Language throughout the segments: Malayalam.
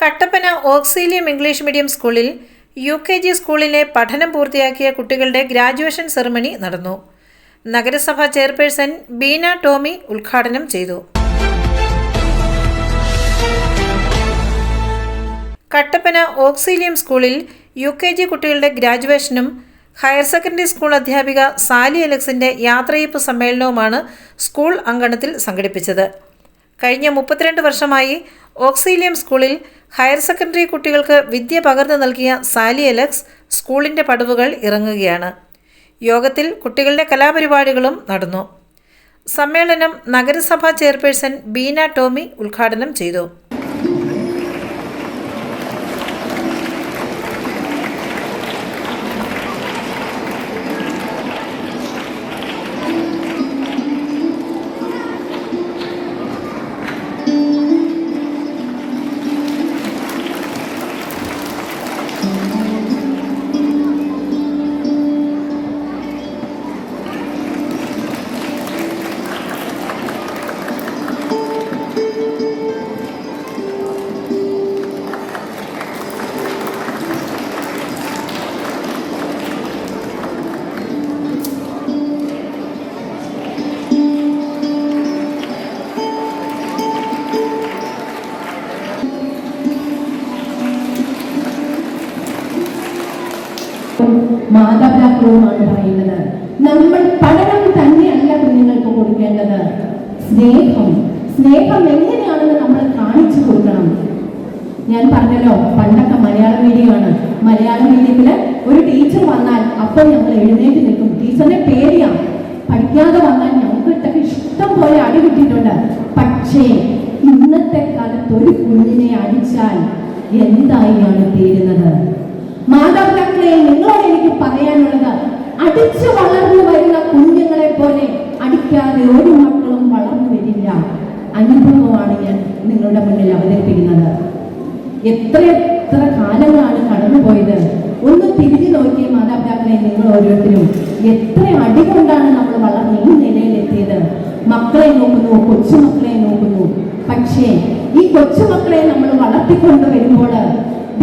കട്ടപ്പന ഓക്സീലിയം ഇംഗ്ലീഷ് മീഡിയം സ്കൂളിൽ യു കെ ജി സ്കൂളിലെ പഠനം പൂർത്തിയാക്കിയ കുട്ടികളുടെ ഗ്രാജുവേഷൻ സെറമണി നടന്നു. നഗരസഭാ ചെയർപേഴ്സൺ ബീന ടോമി ഉദ്ഘാടനം ചെയ്തു. കട്ടപ്പന ഓക്സീലിയം സ്കൂളിൽ യു കെ ജി കുട്ടികളുടെ ഗ്രാജുവേഷനും ഹയർ സെക്കൻഡറി സ്കൂൾ അധ്യാപിക സാലി അലക്സിന്റെ യാത്രയപ്പ് സമ്മേളനവുമാണ് സ്കൂൾ അങ്കണത്തിൽ സംഘടിപ്പിച്ചത്. കഴിഞ്ഞ മുപ്പത്തിരണ്ട് വർഷമായി ഓക്സിലിയം സ്കൂളിൽ ഹയർ സെക്കൻഡറി കുട്ടികൾക്ക് വിദ്യ പകർന്നു നൽകിയ സാലി അലക്സ് സ്കൂളിന്റെ പടവുകൾ ഇറങ്ങുകയാണ്. യോഗത്തിൽ കുട്ടികളുടെ കലാപരിപാടികളും നടന്നു. സമ്മേളനം നഗരസഭാ ചെയർപേഴ്സൺ ബീന ടോമി ഉദ്ഘാടനം ചെയ്തു. മാതാപിതാക്കളുമാണ് പറയുന്നത്. നമ്മൾ പഠനം തന്നെയല്ല കുഞ്ഞുങ്ങൾക്ക് കൊടുക്കേണ്ടത്. സ്നേഹം. സ്നേഹം എങ്ങനെയാണെന്ന് നമ്മൾ കാണിച്ചു കൊടുക്കണം. ഞാൻ പറഞ്ഞല്ലോ പണ്ടൊക്കെ മലയാള മീഡിയമാണ്. മലയാള മീഡിയത്തിൽ ഒരു ടീച്ചർ വന്നാൽ അപ്പോൾ ഞങ്ങൾ എഴുന്നേറ്റ് നിൽക്കും. ടീച്ചറിനെ പേടിയാ പഠിക്കാതെ വന്നാൽ ഞങ്ങൾക്ക് ഇട്ടൊക്കെ ഇഷ്ടം പോലെ അടി കിട്ടിയിട്ടുണ്ട്. പക്ഷേ ഇന്നത്തെ കാലത്ത് ഒരു കുഞ്ഞിനെ അടിച്ചാൽ എന്തായി ആണ് തീരുന്നത്? പറയാനുള്ളത് അടിച്ചു വളർന്നു വരുന്ന കുഞ്ഞുങ്ങളെ പോലെ അടിക്കാതെ ഒരു മക്കളും വളർന്നു വരില്ല. അനുഭവമാണ് ഞാൻ നിങ്ങളുടെ മുന്നിൽ അവതരിപ്പിക്കുന്നത്. എത്ര എത്ര കാലങ്ങളാണ് കടന്നുപോയത്? ഒന്ന് തിരിഞ്ഞു നോക്കിയ മാതാപിതാക്കളെ നിങ്ങൾ ഓരോരുത്തരും. എത്ര അടി കൊണ്ടാണ് നമ്മൾ വളർന്ന് ഈ നിലയിലെത്തിയത്? മക്കളെ നോക്കുന്നു കൊച്ചുമക്കളെ നോക്കുന്നു. പക്ഷേ ഈ കൊച്ചുമക്കളെ നമ്മൾ വളർത്തിക്കൊണ്ട് വരുമ്പോൾ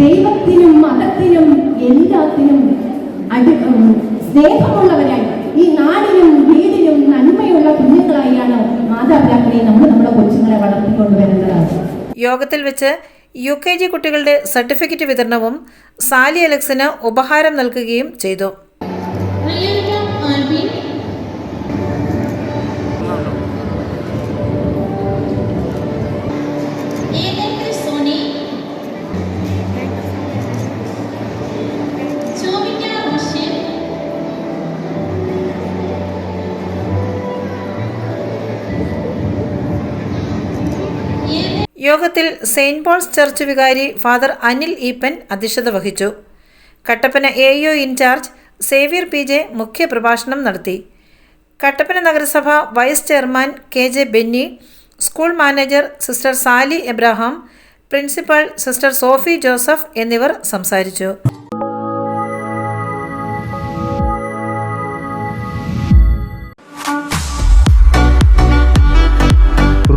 ദൈവത്തിനും മതത്തിനും എല്ലാത്തിനും സ്നേഹമുള്ളവരായി. ഈ നാടിനും വീടിനും നന്മയുള്ള കുഞ്ഞുങ്ങളായാണ് മാതാപിതാക്കളെ നമ്മൾ നമ്മുടെ കൊച്ചുങ്ങളെ വളർത്തിക്കൊണ്ടുവരുന്നത്. യോഗത്തിൽ വെച്ച് യു കെ ജി കുട്ടികളുടെ സർട്ടിഫിക്കറ്റ് വിതരണവും സാലി അലക്സിന് ഉപഹാരം നൽകുകയും ചെയ്തു. യോഗത്തിൽ സെയിന്റ് പോൾസ് ചർച്ച് വികാരി ഫാദർ അനിൽ ഈപ്പൻ അധ്യക്ഷത വഹിച്ചു. Kattappana A U in charge Xavier P J മുഖ്യപ്രഭാഷണം നടത്തി. കട്ടപ്പന നഗരസഭ vice chairman K J Benny school manager sister Sally Abraham principal sister Sophy Joseph എന്നിവർ സംസാരിച്ചു.